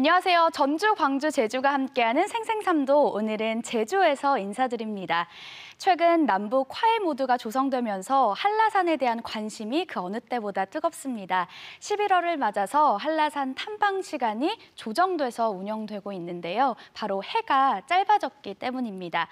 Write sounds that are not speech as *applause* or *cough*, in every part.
안녕하세요. 전주, 광주, 제주가 함께하는 생생삼도 오늘은 제주에서 인사드립니다. 최근 남북 화해 모드가 조성되면서 한라산에 대한 관심이 그 어느 때보다 뜨겁습니다. 11월을 맞아서 한라산 탐방 시간이 조정돼서 운영되고 있는데요. 바로 해가 짧아졌기 때문입니다.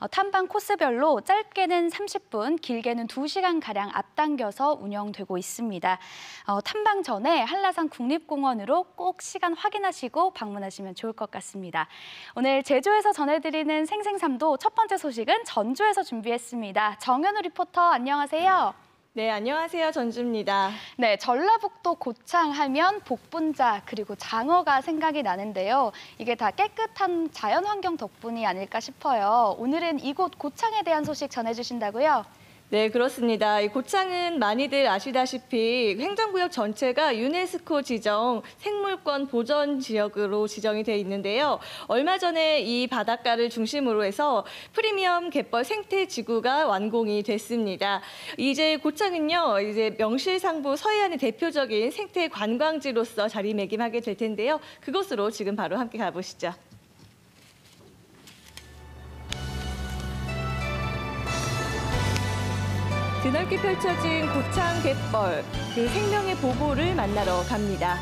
어, 탐방 코스별로 짧게는 30분, 길게는 2시간가량 앞당겨서 운영되고 있습니다. 어, 탐방 전에 한라산 국립공원으로 꼭 시간 확인하시고 방문하시면 좋을 것 같습니다. 오늘 제주에서 전해드리는 생생삼도 첫 번째 소식은 전주에서 준비했습니다. 정현우 리포터 안녕하세요. 네, 안녕하세요. 전주입니다. 네, 전라북도 고창 하면 복분자 그리고 장어가 생각이 나는데요. 이게 다 깨끗한 자연 환경 덕분이 아닐까 싶어요. 오늘은 이곳 고창에 대한 소식 전해 주신다고요? 네, 그렇습니다. 이 고창은 많이들 아시다시피 행정구역 전체가 유네스코 지정 생물권 보전 지역으로 지정이 돼 있는데요. 얼마 전에 이 바닷가를 중심으로 해서 프리미엄 갯벌 생태 지구가 완공이 됐습니다. 이제 고창은요, 이제 명실상부 서해안의 대표적인 생태 관광지로서 자리매김하게 될 텐데요. 그곳으로 지금 바로 함께 가보시죠. 드넓게 펼쳐진 고창 갯벌, 그 생명의 보고를 만나러 갑니다.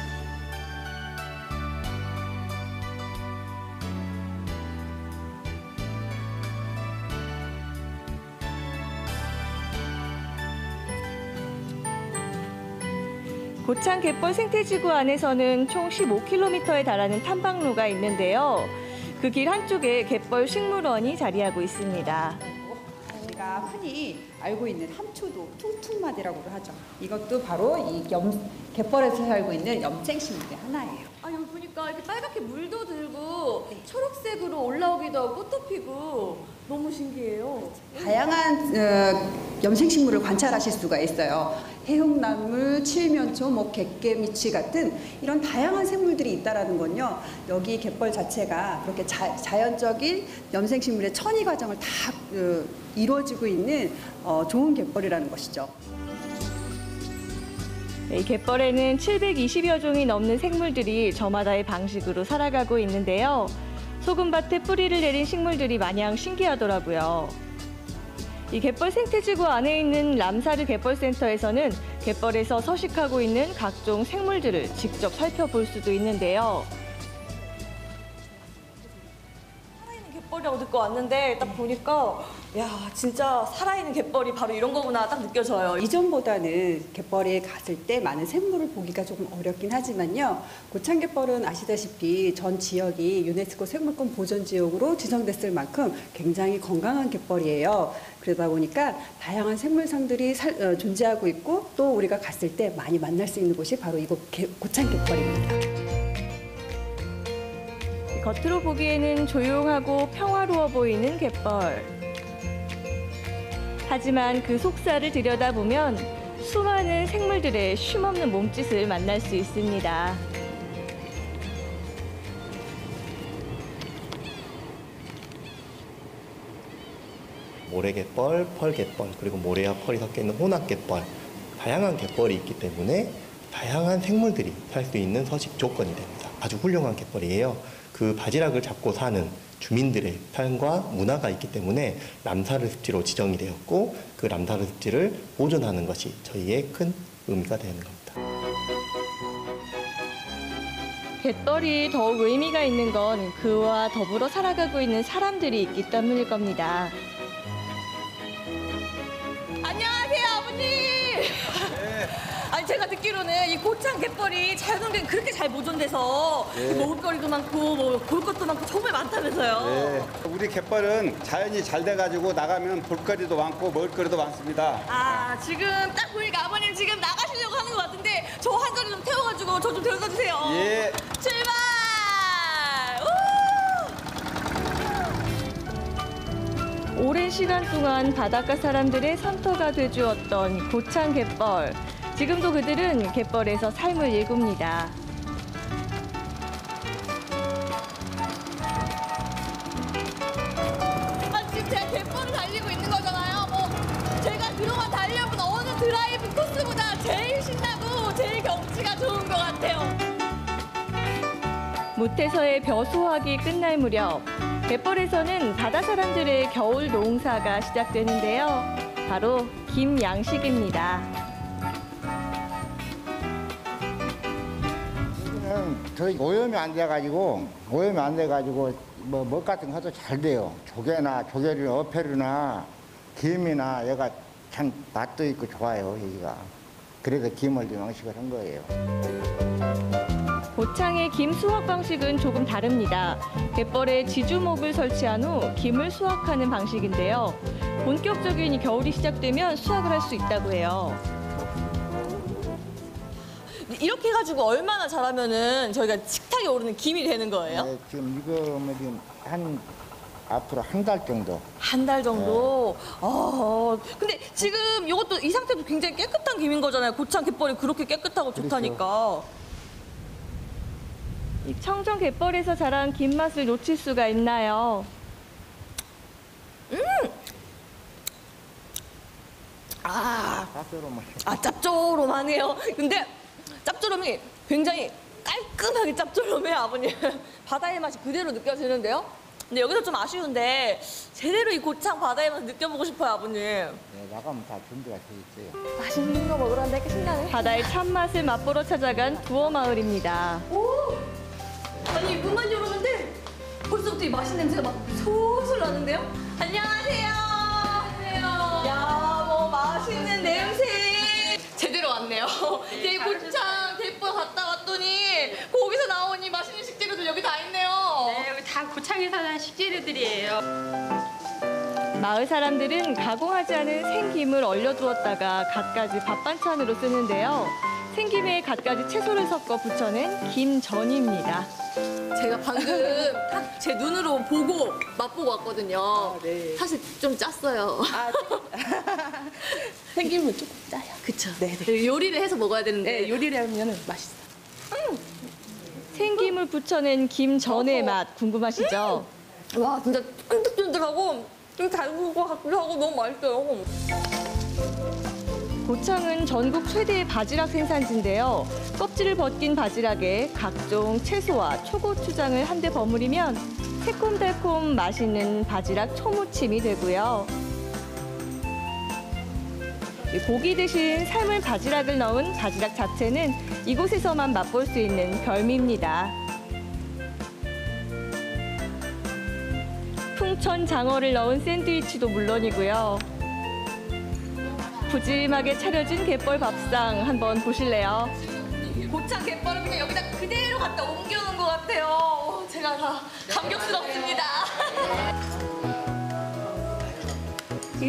고창 갯벌 생태지구 안에서는 총 15km에 달하는 탐방로가 있는데요. 그 길 한쪽에 갯벌 식물원이 자리하고 있습니다. 흔히 알고 있는 함초도 퉁퉁마디라고 하죠. 이것도 바로 이 염, 갯벌에서 살고 있는 염생식물의 하나예요. 아 여기 보니까 이렇게 빨갛게 물도 들고 초록색으로 올라오기도 하고 꽃도 피고 너무 신기해요. 다양한 어, 염생식물을 관찰하실 수가 있어요. 해용나물, 칠면초, 뭐 갯개 미치 같은 이런 다양한 생물들이 있다라는 건요. 여기 갯벌 자체가 그렇게 자, 자연적인 염생식물의 천이 과정을 다 어, 이루어지고 있는 어, 좋은 갯벌이라는 것이죠. 이 갯벌에는 720여 종이 넘는 생물들이 저마다의 방식으로 살아가고 있는데요. 소금밭에 뿌리를 내린 식물들이 마냥 신기하더라고요. 이 갯벌 생태지구 안에 있는 람사르 갯벌센터에서는 갯벌에서 서식하고 있는 각종 생물들을 직접 살펴볼 수도 있는데요. 살아있는 갯벌이라고 듣고 왔는데 딱 보니까 야 진짜 살아있는 갯벌이 바로 이런 거구나 딱 느껴져요. 이전보다는 갯벌에 갔을 때 많은 생물을 보기가 조금 어렵긴 하지만요. 고창 갯벌은 아시다시피 전 지역이 유네스코 생물권 보전 지역으로 지정됐을 만큼 굉장히 건강한 갯벌이에요. 그러다 보니까 다양한 생물상들이 살- 어, 존재하고 있고 또 우리가 갔을 때 많이 만날 수 있는 곳이 바로 이곳 개- 고창 갯벌입니다. 겉으로 보기에는 조용하고 평화로워 보이는 갯벌. 하지만 그 속살을 들여다보면 수많은 생물들의 쉼없는 몸짓을 만날 수 있습니다. 모래갯벌, 펄갯벌, 그리고 모래와 펄이 섞여 있는 혼합갯벌, 다양한 갯벌이 있기 때문에 다양한 생물들이 살 수 있는 서식 조건이 됩니다. 아주 훌륭한 갯벌이에요. 그 바지락을 잡고 사는 주민들의 삶과 문화가 있기 때문에 람사르 습지로 지정이 되었고 그 람사르 습지를 보존하는 것이 저희의 큰 의미가 되는 겁니다. 갯벌이 더욱 의미가 있는 건 그와 더불어 살아가고 있는 사람들이 있기 때문일 겁니다. 안녕하세요, 아버님. 아니 제가 듣기로는 이 고창 갯벌이 자연환경이 그렇게 잘 보존돼서 먹을거리도 많고 뭐 볼 것도 많고 정말 많다면서요. 네, 우리 갯벌은 자연이 잘 돼가지고 나가면 볼거리도 많고 먹을거리도 많습니다. 아 지금 딱 보니까 아버님 지금 나가시려고 하는 것 같은데 저 한 자리 좀 태워가지고 저 좀 데려다 주세요. 예. 출발! 오랜 시간 동안 바닷가 사람들의 산터가 돼주었던 고창 갯벌. 지금도 그들은 갯벌에서 삶을 일굽니다. 아, 지금 제가 갯벌을 달리고 있는 거잖아요. 뭐 제가 그동안 달려본 어느 드라이브 코스보다 제일 신나고 제일 경치가 좋은 것 같아요. 무태서의 벼소하기 끝날 무렵 갯벌에서는 바다 사람들의 겨울 농사가 시작되는데요. 바로 김양식입니다. 저희 오염이 안 돼가지고 오염이 안 돼가지고 뭐먹 같은 것도 잘 돼요. 조개나 조개를 어패류나 김이나 얘가 참 맛도 있고 좋아요 여기가. 그래서 김을 좀 양식을 한 거예요. 고창의 김 수확 방식은 조금 다릅니다. 갯벌에 지주목을 설치한 후 김을 수확하는 방식인데요. 본격적인 이 겨울이 시작되면 수확을 할 수 있다고 해요. 이렇게 해가지고 얼마나 잘하면은 저희가 식탁에 오르는 김이 되는 거예요? 네, 지금 이거 뭐 지금 한 앞으로 한 달 정도. 한 달 정도. 네. 어. 근데 지금 이것도 이 상태도 굉장히 깨끗한 김인 거잖아요. 고창 갯벌이 그렇게 깨끗하고 그렇죠. 좋다니까. 이 청정 갯벌에서 자란 김 맛을 놓칠 수가 있나요? 아, 밭으로 뭐아 짭조름하네요. 근데 짭조름이 굉장히 깔끔하게 짭조름해요, 아버님. *laughs* 바다의 맛이 그대로 느껴지는데요. 근데 여기서 좀 아쉬운데 제대로 이 고창 바다의 맛 느껴보고 싶어요, 아버님. 네, 나가면 다 준비가 돼 있어요. 맛있는 거 먹으러 이렇게 신나네. 바다의 참맛을 맛보러 찾아간 부어 마을입니다. 아니 문만 열었는데 벌써부터 이 맛있는 냄새가 막 솔솔 나는데요? 안녕하세요. 안녕하세요. 야, 뭐 맛있는 냄새. 제대로 왔네요. 제 고창 갯벌 갔다 왔더니 거기서 나온 이 맛있는 식재료들 여기 다 있네요. 네, 여기 다 고창에서 난 식재료들이에요. 마을 사람들은 가공하지 않은 생김을 얼려두었다가 갖가지 밥 반찬으로 쓰는데요. 생김에 갖가지 채소를 섞어 부쳐낸 김전입니다. 제가 방금 딱 제 눈으로 보고 맛보고 왔거든요. 사실 좀 짰어요. *laughs* 생김은 조금 짜요. 그쵸. 네, 요리를 해서 먹어야 되는데. 요리를 하면 맛있어. 생김을 부쳐낸 김전의 맛 궁금하시죠? 와 진짜 쫀득쫀득하고 좀 달고 것 같기도 하고 너무 맛있어요. 고창은 전국 최대의 바지락 생산지인데요. 껍질을 벗긴 바지락에 각종 채소와 초고추장을 한데 버무리면 새콤달콤 맛있는 바지락 초무침이 되고요. 이 고기 대신 삶은 바지락을 넣은 바지락 잡채는 이곳에서만 맛볼 수 있는 별미입니다. 풍천 장어를 넣은 샌드위치도 물론이고요. 푸짐하게 차려진 갯벌 밥상 한번 보실래요? 고창 갯벌을 그냥 여기다 그대로 갖다 옮겨놓은 것 같아요. 어, 제가 다 감격스럽습니다.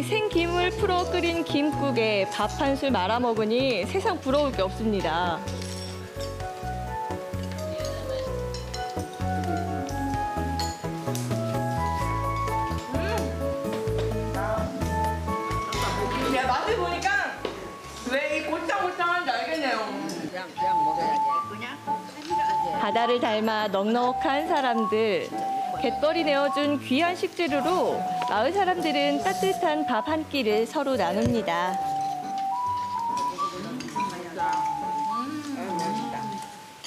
이 생김을 풀어 끓인 김국에 밥 한 술 말아 먹으니 세상 부러울 게 없습니다. 야, 맛을 보니까 왜이 고창고창한지 알겠네요. 바다를 닮아 넉넉한 사람들. 갯벌이 내어준 귀한 식재료로 마을 사람들은 따뜻한 밥 한 끼를 서로 나눕니다.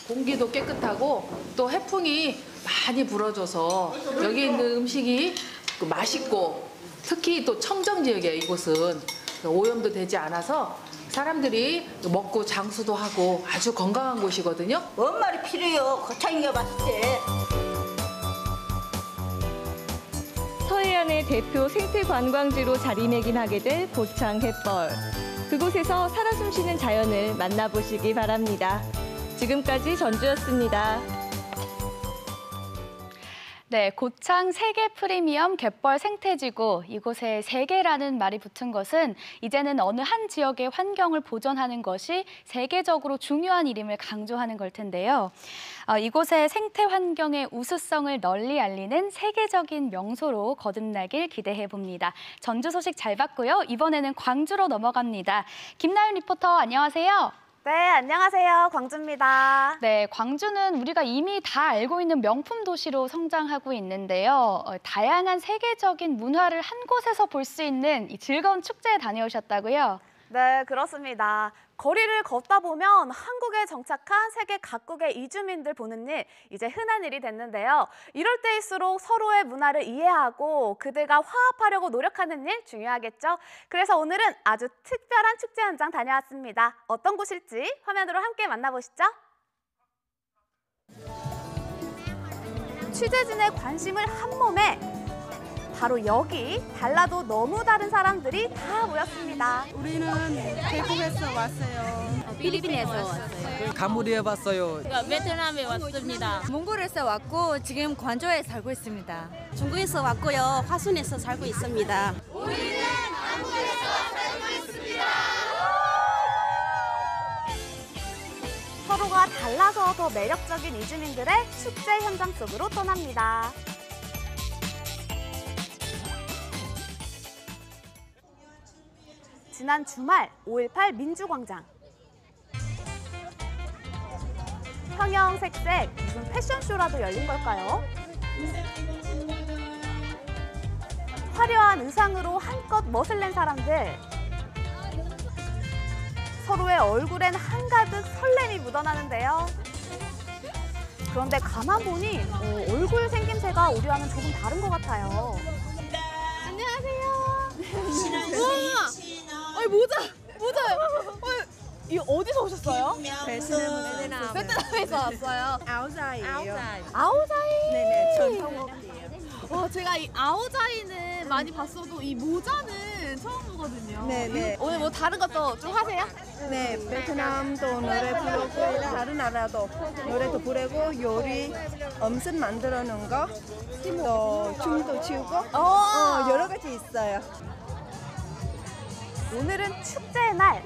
공기도 깨끗하고 또 해풍이 많이 불어줘서 여기 있는 음식이 그 맛있고 특히 또 청정 지역이에요 이곳은 오염도 되지 않아서 사람들이 먹고 장수도 하고 아주 건강한 곳이거든요. 뭔 말이 필요해요? 고창이가 맛있지. 서해안의 대표 생태 관광지로 자리매김하게 될 고창 갯벌. 그곳에서 살아 숨쉬는 자연을 만나보시기 바랍니다. 지금까지 전주였습니다. 네, 고창 세계 프리미엄 갯벌 생태지구 이곳에 세계라는 말이 붙은 것은 이제는 어느 한 지역의 환경을 보존하는 것이 세계적으로 중요한 일임을 강조하는 걸 텐데요. 어, 이곳의 생태 환경의 우수성을 널리 알리는 세계적인 명소로 거듭나길 기대해 봅니다. 전주 소식 잘 봤고요. 이번에는 광주로 넘어갑니다. 김나윤 리포터 안녕하세요. 네, 안녕하세요. 광주입니다. 네, 광주는 우리가 이미 다 알고 있는 명품 도시로 성장하고 있는데요. 어, 다양한 세계적인 문화를 한 곳에서 볼 수 있는 이 즐거운 축제에 다녀오셨다고요? 네, 그렇습니다. 거리를 걷다 보면 한국에 정착한 세계 각국의 이주민들 보는 일, 이제 흔한 일이 됐는데요. 이럴 때일수록 서로의 문화를 이해하고 그들과 화합하려고 노력하는 일 중요하겠죠. 그래서 오늘은 아주 특별한 축제 현장 다녀왔습니다. 어떤 곳일지 화면으로 함께 만나보시죠. 취재진의 관심을 한 몸에 바로 여기 달라도 너무 다른 사람들이 다 모였습니다. 우리는 태국에서 왔어요. 필리핀에서 왔어요. 가무리에 봤어요. 베트남에 왔습니다. 몽골에서 왔고 지금 관저에 살고 있습니다. 중국에서 왔고요. 화순에서 살고 있습니다. 서로가 달라서 더 매력적인 이주민들의 축제 현장 속으로 떠납니다. 지난 주말 5.18 민주광장. 형형 색색 무슨 패션쇼라도 열린 걸까요? 화려한 의상으로 한껏 멋을 낸 사람들. 서로의 얼굴엔 한가득 설렘이 묻어나는데요. 그런데 가만 보니 어, 얼굴 생김새가 우리와는 조금 다른 것 같아요. 안녕하세요. *laughs* 우와! 아니 모자! 모자요! 어, 이거 어디서 오셨어요? 베트남. 베트남에서 왔어요. 아우자이예요. 아오자이. 네네, 전통옷이에요. 와 제가 이 아오자이는 많이 봤어도 이 모자는 처음 보거든요. 네네. 오늘 뭐 다른 것도 좀 하세요? 네, 베트남도 노래 부르고 다른 나라도 노래도 부르고 요리 음식 만들어 놓은 거, 또 춤도 추고 어, 여러 가지 있어요. 오늘은 축제의 날.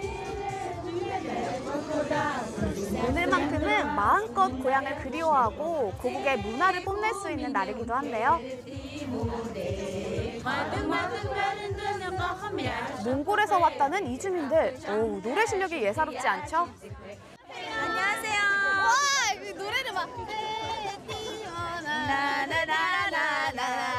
오늘만큼은 마음껏 고향을 그리워하고 고국의 문화를 뽐낼 수 있는 날이기도 한데요. 몽골에서 왔다는 이주민들, 오, 노래 실력이 예사롭지 않죠? 안녕하세요. 와, 그 노래를 막. 나나나나나.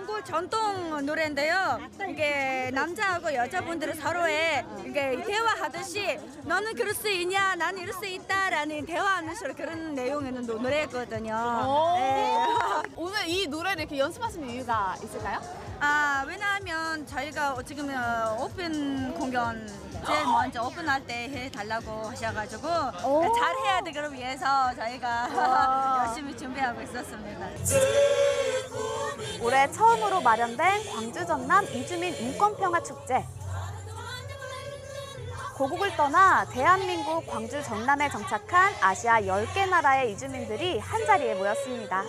몽골 전통 노래인데요. 이게 남자하고 여자분들은 서로의 이게 대화하듯이 너는 그럴 수 있냐, 나는 이럴 수 있다라는 대화하는 식으로 그런 내용의 노- 노래거든요. 네. *laughs* 오늘 이 노래를 이렇게 연습하시는 이유가 있을까요? 아, 왜냐하면 저희가 지금 어, 오픈 공연 제일 먼저 오픈할 때 해달라고 하셔가지고 잘 해야 되기를 위해서 저희가 *laughs* 열심히 준비하고 있었습니다. 올해 처음으로 마련된 광주 전남 이주민 인권평화 축제. 고국을 떠나 대한민국 광주 전남에 정착한 아시아 10개 나라의 이주민들이 한자리에 모였습니다.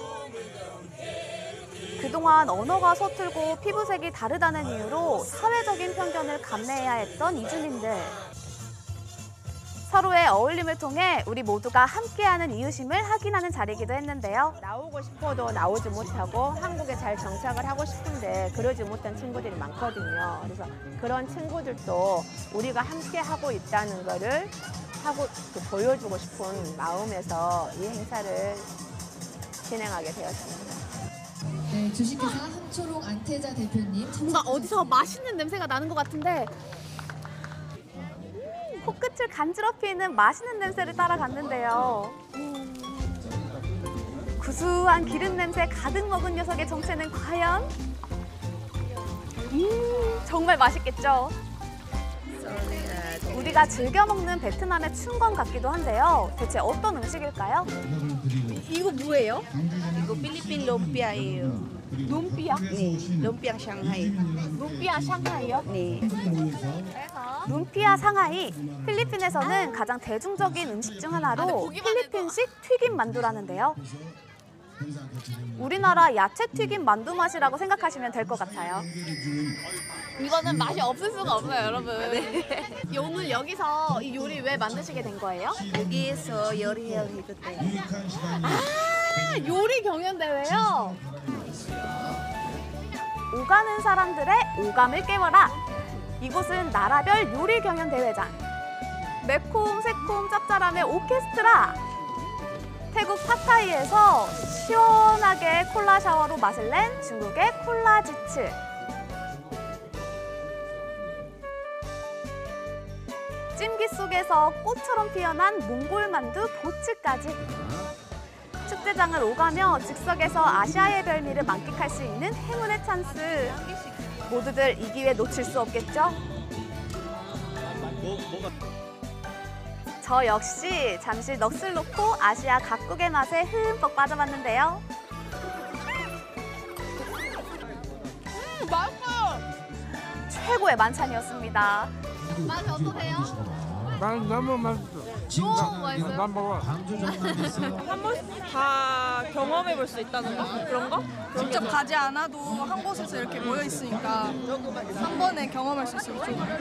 그동안 언어가 서툴고 피부색이 다르다는 이유로 사회적인 편견을 감내해야 했던 이주민들. 서로의 어울림을 통해 우리 모두가 함께하는 이웃임을 확인하는 자리이기도 했는데요. 나오고 싶어도 나오지 못하고 한국에 잘 정착을 하고 싶은데 그러지 못한 친구들이 많거든요. 그래서 그런 친구들도 우리가 함께 하고 있다는 거를 하고 또 보여주고 싶은 마음에서 이 행사를 진행하게 되었습니다. 네, 주식회사 함초롱 안태자 대표님 뭔가 어디서 맛있는 냄새가 나는 것 같은데 코끝을 간지럽히는 맛있는 냄새를 따라갔는데요. 구수한 기름 냄새 가득 먹은 녀석의 정체는 과연? 음, 정말 맛있겠죠? 우리가 즐겨 먹는 베트남의 춘권 같기도 한데요. 대체 어떤 음식일까요? 이거 뭐예요? 이거 필리핀 롬피아예요. 룸피아? 네, 롬피아 상하이. 룸피아 상하이요? 네. 룸피아 상하이, 필리핀에서는 가장 대중적인 음식 중 하나로 필리핀식 튀김 만두라는데요. 우리나라 야채 튀김 만두 맛이라고 생각하시면 될 것 같아요. 이거는 맛이 없을 수가 없어요, 여러분. 오늘 여기서 이 요리 왜 만드시게 된 거예요? 여기에서 요리하는 그때. 아, 요리 경연 대회요? 오가는 사람들의 오감을 깨워라. 이곳은 나라별 요리 경연 대회장. 매콤, 새콤, 짭짤함의 오케스트라. 태국 파타이에서 시원하게 콜라 샤워로 맛을 낸 중국의 콜라 지츠. 찜기 속에서 꽃처럼 피어난 몽골 만두 보츠까지. 축제장을 오가며 즉석에서 아시아의 별미를 만끽할 수 있는 행운의 찬스. 모두들 이 기회 놓칠 수 없겠죠? 저 역시 잠시 넋을 놓고 아시아 각국의 맛에 흠뻑 빠져봤는데요. 음, 맛있어요. 최고의 만찬이었습니다. 맛이 어떠세요? 난 너무 맛있어. 너무 맛있어요? 난 먹어. *laughs* 한 번씩 다 경험해 볼 수 있다는 거? 그런 거? 직접 가지 않아도 한 곳에서 이렇게 모여 있으니까 한 번에 경험할 수 있으면 같아요.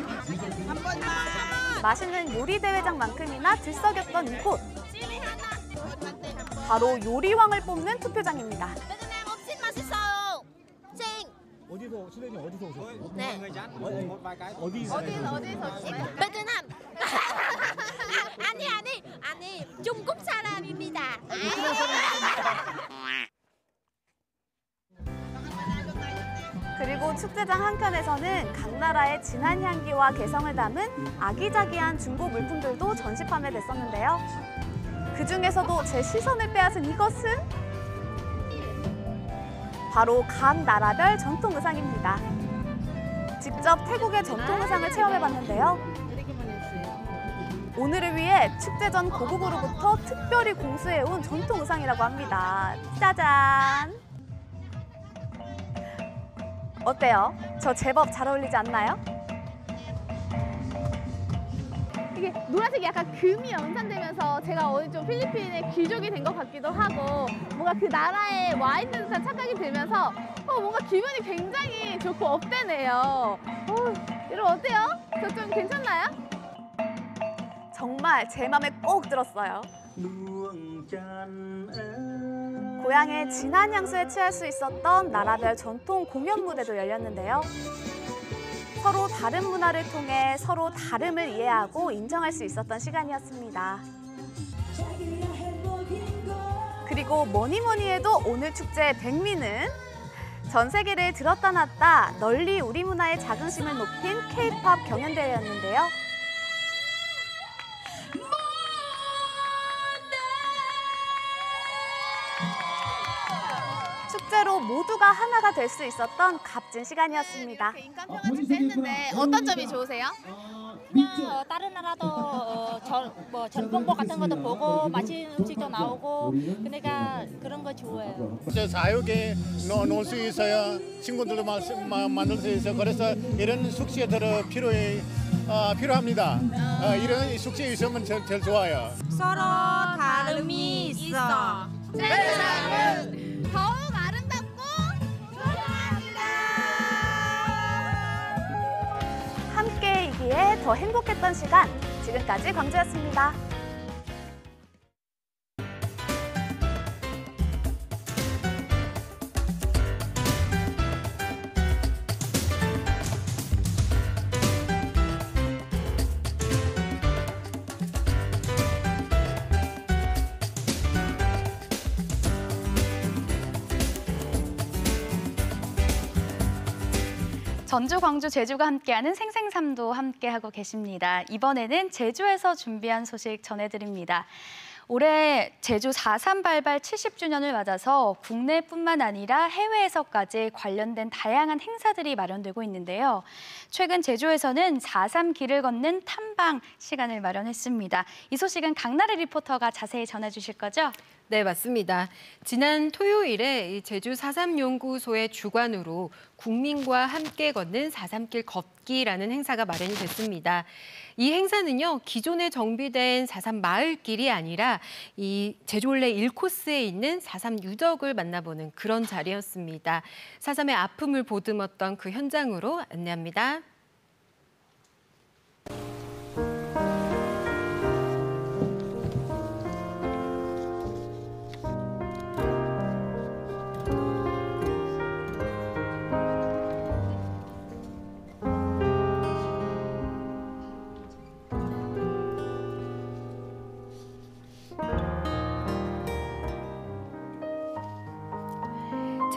맛있는 요리 대회장만큼이나 들썩였던 이곳. 바로 요리왕을 뽑는 투표장입니다. 엄청 맛있어요. 쟁. 어디서 선생님 어디서 오셨어요? 네. 어디 어디서 어디서 베트남. 아니 아니 아니 중국 사람입니다. 그리고 축제장 한켠에서는 각 나라의 진한 향기와 개성을 담은 아기자기한 중고 물품들도 전시 판매됐었는데요. 그 중에서도 제 시선을 빼앗은 이것은 바로 각 나라별 전통 의상입니다. 직접 태국의 전통 의상을 체험해봤는데요. 오늘을 위해 축제 전 고국으로부터 특별히 공수해온 전통 의상이라고 합니다. 짜잔! 어때요? 저 제법 잘 어울리지 않나요? 이게 노란색이 약간 금이 연상되면서 제가 어디 좀 필리핀의 귀족이 된 것 같기도 하고 뭔가 그 나라에 와 있는 듯한 착각이 들면서 어, 뭔가 기분이 굉장히 좋고 업되네요. 어, 여러분 어때요? 저 좀 괜찮나요? 정말 제 맘에 꼭 들었어요. 고향의 진한 향수에 취할 수 있었던 나라별 전통 공연 무대도 열렸는데요. 서로 다른 문화를 통해 서로 다름을 이해하고 인정할 수 있었던 시간이었습니다. 그리고 뭐니 뭐니 해도 오늘 축제의 백미는 전 세계를 들었다 놨다 널리 우리 문화의 자긍심을 높인 K-팝 경연대회였는데요. 축제로 모두가 하나가 될 수 있었던 값진 시간이었습니다. 축제 했는데 어떤 점이 좋으세요? 어, 다른 나라도 어, 전, 뭐 전통복 같은 것도 보고 맛있는 음식도 나오고 그러니까 그런 거 좋아해요. 저 사육에 놓을 수 있어요. 친구들도 마, 마, 만들 수 있어요. 그래서 이런 숙제들은 필요해, 어, 필요합니다. 어, 이런 숙제 있으면 제일, 제일 좋아요. 서로 다름이 있어. 세상은 함께이기에 더 행복했던 시간. 지금까지 광주였습니다. 전주, 광주, 제주가 함께하는 생생삼도 함께하고 계십니다. 이번에는 제주에서 준비한 소식 전해드립니다. 올해 제주 4.3 발발 70주년을 맞아서 국내뿐만 아니라 해외에서까지 관련된 다양한 행사들이 마련되고 있는데요. 최근 제주에서는 4.3 길을 걷는 탐방 시간을 마련했습니다. 이 소식은 강나래 리포터가 자세히 전해주실 거죠? 네, 맞습니다. 지난 토요일에 이 제주 4.3연구소의 주관으로 국민과 함께 걷는 4.3길 걷기라는 행사가 마련이 됐습니다. 이 행사는요, 기존에 정비된 4.3 마을길이 아니라 이 제주올레 1코스에 있는 4.3 유적을 만나보는 그런 자리였습니다. 4.3의 아픔을 보듬었던 그 현장으로 안내합니다.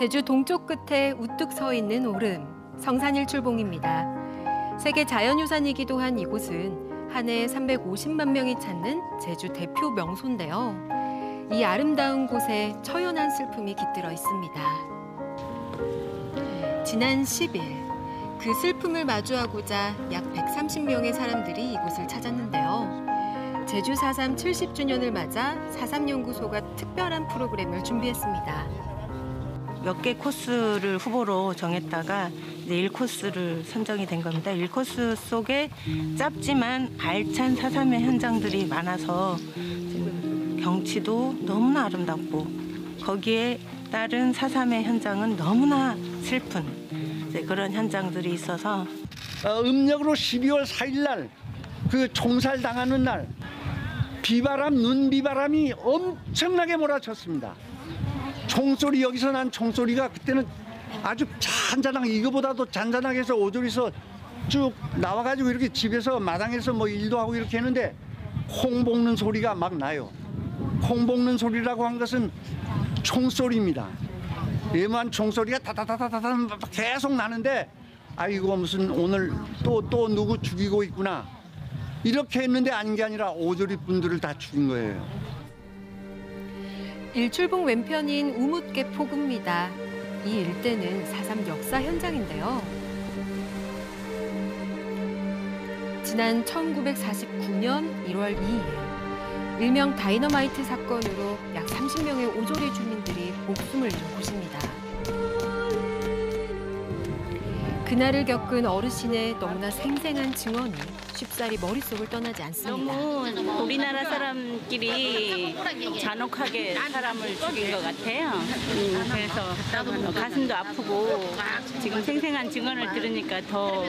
제주 동쪽 끝에 우뚝 서 있는 오름, 성산일출봉입니다. 세계 자연유산이기도 한 이곳은 한 해 350만 명이 찾는 제주 대표 명소인데요. 이 아름다운 곳에 처연한 슬픔이 깃들어 있습니다. 지난 10일 그 슬픔을 마주하고자 약 130명의 사람들이 이곳을 찾았는데요. 제주 4.3 70주년을 맞아 4.3연구소가 특별한 프로그램을 준비했습니다. 몇 개 코스를 후보로 정했다가 이제 1코스를 선정이 된 겁니다. 1코스 속에 짧지만 알찬 사삼의 현장들이 많아서 경치도 너무나 아름답고 거기에 따른 사삼의 현장은 너무나 슬픈 그런 현장들이 있어서 어, 음력으로 12월 4일 날그 총살 당하는 날 비바람 눈비바람이 엄청나게 몰아쳤습니다. 총소리 여기서 난 총소리가 그때는 아주 잔잔하게 이거보다도 잔잔하게 해서 오조리서 쭉 나와가지고 이렇게 집에서 마당에서 뭐 일도 하고 이렇게 했는데 콩 볶는 소리가 막 나요. 콩 볶는 소리라고 한 것은 총소리입니다. 예만 총소리가 다다다다다 계속 나는데 아이고 무슨 오늘 또또 누구 죽이고 있구나 이렇게 했는데 아닌 게 아니라 오조리 분들을 다 죽인 거예요. 일출봉 왼편인 우뭇개 포구입니다. 이 일대는 4.3 역사 현장인데요. 지난 1949년 1월 2일 일명 다이너마이트 사건으로 약 30명의 오조리 주민들이 목숨을 잃은 곳입니다. 그날을 겪은 어르신의 너무나 생생한 증언이 쉽사리 머릿속을 떠나지 않습니다. 너무 우리나라 사람끼리 잔혹하게 사람을 죽인 것 같아요. 음, 그래서 가슴도 아프고 지금 생생한 증언을 들으니까 더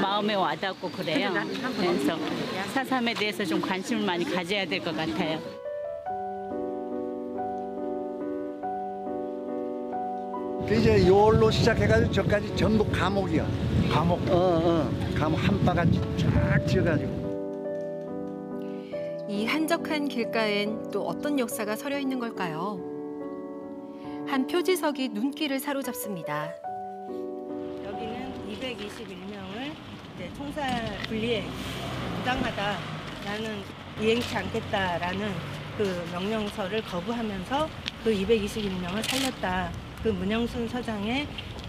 마음에 와닿고 그래요. 그래서 사삼에 대해서 좀 관심을 많이 가져야 될 것 같아요. 이제 요월로 시작해가지고 저까지 전부 감옥이야. 감옥. 어, 어. 감옥 한 바가지 쫙 지어가지고. 이 한적한 길가엔 또 어떤 역사가 서려 있는 걸까요? 한 표지석이 눈길을 사로잡습니다. 여기는 221명을 이제 총살 분리에 부당하다라는 이행치 않겠다라는 그 명령서를 거부하면서 그 221명을 살렸다. 그 문영순 서장의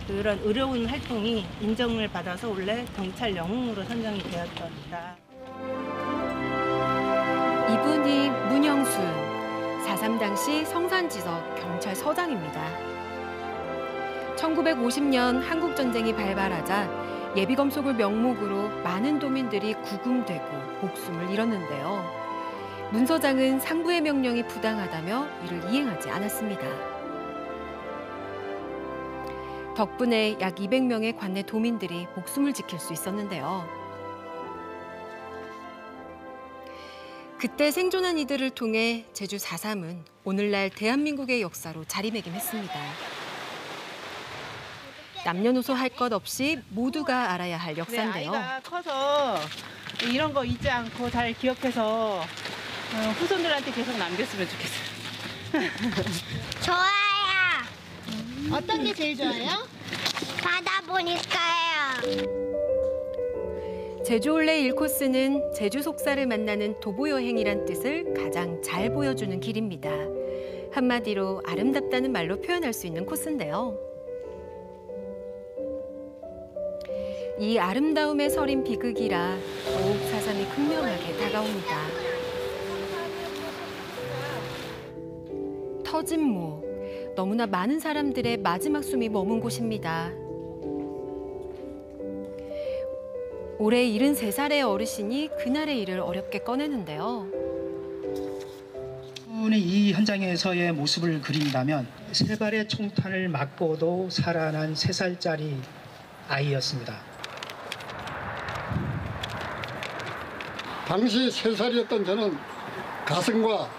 그런 의료운 활동이 인정을 받아서 원래 경찰 영웅으로 선정이 되었답니다. 이분이 문영순, 4.3 당시 성산지석 경찰서장입니다. 1950년 한국전쟁이 발발하자 예비검속을 명목으로 많은 도민들이 구금되고 목숨을 잃었는데요. 문 서장은 상부의 명령이 부당하다며 이를 이행하지 않았습니다. 덕분에 약 200명의 관내 도민들이 목숨을 지킬 수 있었는데요. 그때 생존한 이들을 통해 제주 4.3은 오늘날 대한민국의 역사로 자리매김했습니다. 남녀노소 할 것 없이 모두가 알아야 할 역사인데요. 네, 아이가 커서 이런 거 잊지 않고 잘 기억해서 어, 후손들한테 계속 남겼으면 좋겠어요. 좋아요. 어떤 게 제일 좋아요? 바다 보니까요. 제주올레 1코스는 제주 속사를 만나는 도보 여행이란 뜻을 가장 잘 보여주는 길입니다. 한마디로 아름답다는 말로 표현할 수 있는 코스인데요. 이 아름다움에 서린 비극이라 더욱 사삼이 극명하게 다가옵니다. 터진 목, 너무나 많은 사람들의 마지막 숨이 머문 곳입니다. 올해 73살의 어르신이 그날의 일을 어렵게 꺼내는데요. 분이 이 현장에서의 모습을 그린다면 세 발의 총탄을 맞고도 살아난 세 살짜리 아이였습니다. 당시 세 살이었던 저는 가슴과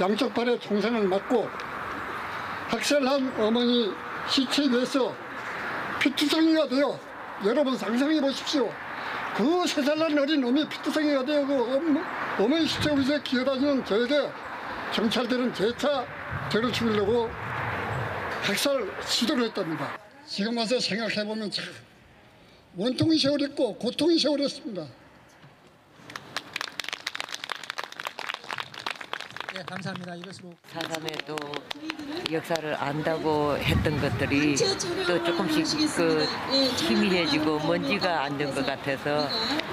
양쪽 발에 총상을 맞고 학살한 어머니 시체 위에서 피투성이가 되어 여러분 상상해 보십시오. 그 세살난 어린 놈이 피투성이가 되어 그 어머, 어머니 시체 위에서 기어다니는 저에게 경찰들은 재차 저를 죽이려고 학살 시도를 했답니다. 지금 와서 생각해보면 참 원통이 세월했고 고통이 세월했습니다. 네, 감사합니다. 이것으로 사삼에도 역사를 안다고 했던 것들이 또 조금씩 그 희미해지고 먼지가 안든것 같아서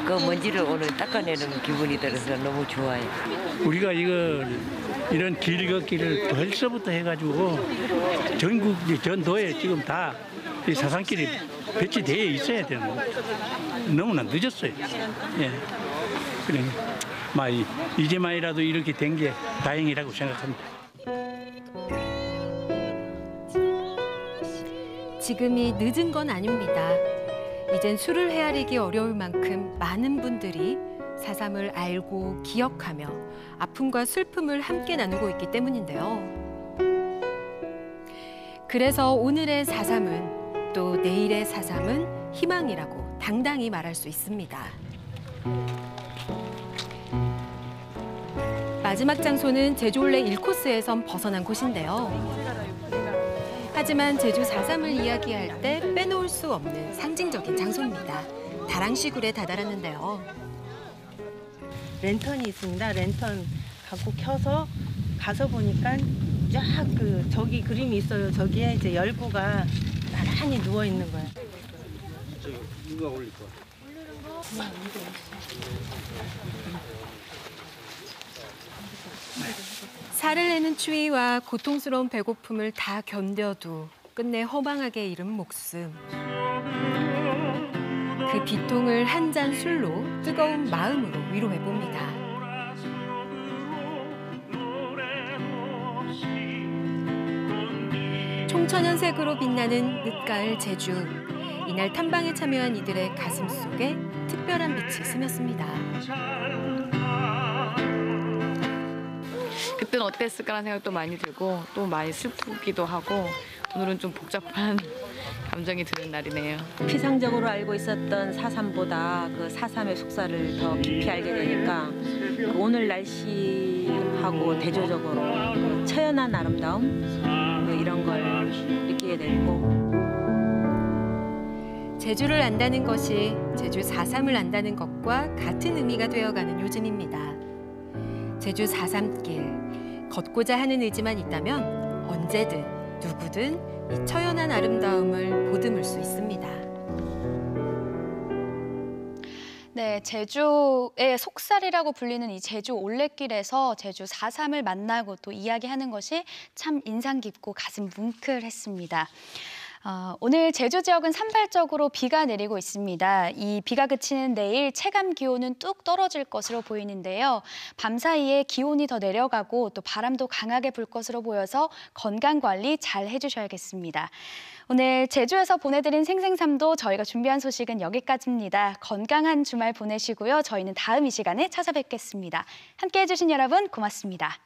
그 먼지를 오늘 닦아내는 기분이 들어서 너무 좋아요. 우리가 이거 이런 길 걷기를 벌써부터 해가지고 전국 전도에 지금 다 이 사상길이 배치되어 있어야 되는 거 너무나 늦었어요. 예. 그래, 막 이- 이제만이라도 이렇게 된 게 다행이라고 생각합니다. 지금이 늦은 건 아닙니다. 이젠 술을 헤아리기 어려울 만큼 많은 분들이 사삼을 알고 기억하며 아픔과 슬픔을 함께 나누고 있기 때문인데요. 그래서 오늘의 사삼은 또 내일의 사삼은 희망이라고 당당히 말할 수 있습니다. 마지막 장소는 제주올레 1코스에선 벗어난 곳인데요. 하지만 제주 4.3을 이야기할 때 빼놓을 수 없는 상징적인 장소입니다. 다랑시굴에 다다랐는데요. 랜턴이 있습니다. 랜턴 갖고 켜서 가서 보니까 쫙 그 저기 그림이 있어요. 저기에 이제 열구가 나란히 누워 있는 거예요. 누가 올릴 거야? 살을 내는 추위와 고통스러운 배고픔을 다 견뎌도 끝내 허망하게 잃은 목숨. 그 비통을 한 잔 술로 뜨거운 마음으로 위로해 봅니다. 총천연색으로 빛나는 늦가을 제주. 이날 탐방에 참여한 이들의 가슴 속에 특별한 빛이 스며습니다. 그때는 어땠을까라는 생각도 많이 들고 또 많이 슬프기도 하고 오늘은 좀 복잡한 *laughs* 감정이 드는 날이네요. 피상적으로 알고 있었던 사삼보다 그 사삼의 속사를 더 깊이 알게 되니까 그 오늘 날씨하고 대조적으로 그 처연한 아름다움 뭐 이런 걸 느끼게 됐고 제주를 안다는 것이 제주 4.3을 안다는 것과 같은 의미가 되어가는 요즘입니다. 제주 4.3길, 걷고자 하는 의지만 있다면 언제든 누구든 이 처연한 아름다움을 보듬을 수 있습니다. 네, 제주의 속살이라고 불리는 이 제주 올레길에서 제주 4.3을 만나고 또 이야기하는 것이 참 인상 깊고 가슴 뭉클했습니다. 어, 오늘 제주 지역은 산발적으로 비가 내리고 있습니다. 이 비가 그치는 내일 체감 기온은 뚝 떨어질 것으로 보이는데요. 밤 사이에 기온이 더 내려가고 또 바람도 강하게 불 것으로 보여서 건강 관리 잘 해주셔야겠습니다. 오늘 제주에서 보내드린 생생삼도 저희가 준비한 소식은 여기까지입니다. 건강한 주말 보내시고요. 저희는 다음 이 시간에 찾아뵙겠습니다. 함께해 주신 여러분 고맙습니다.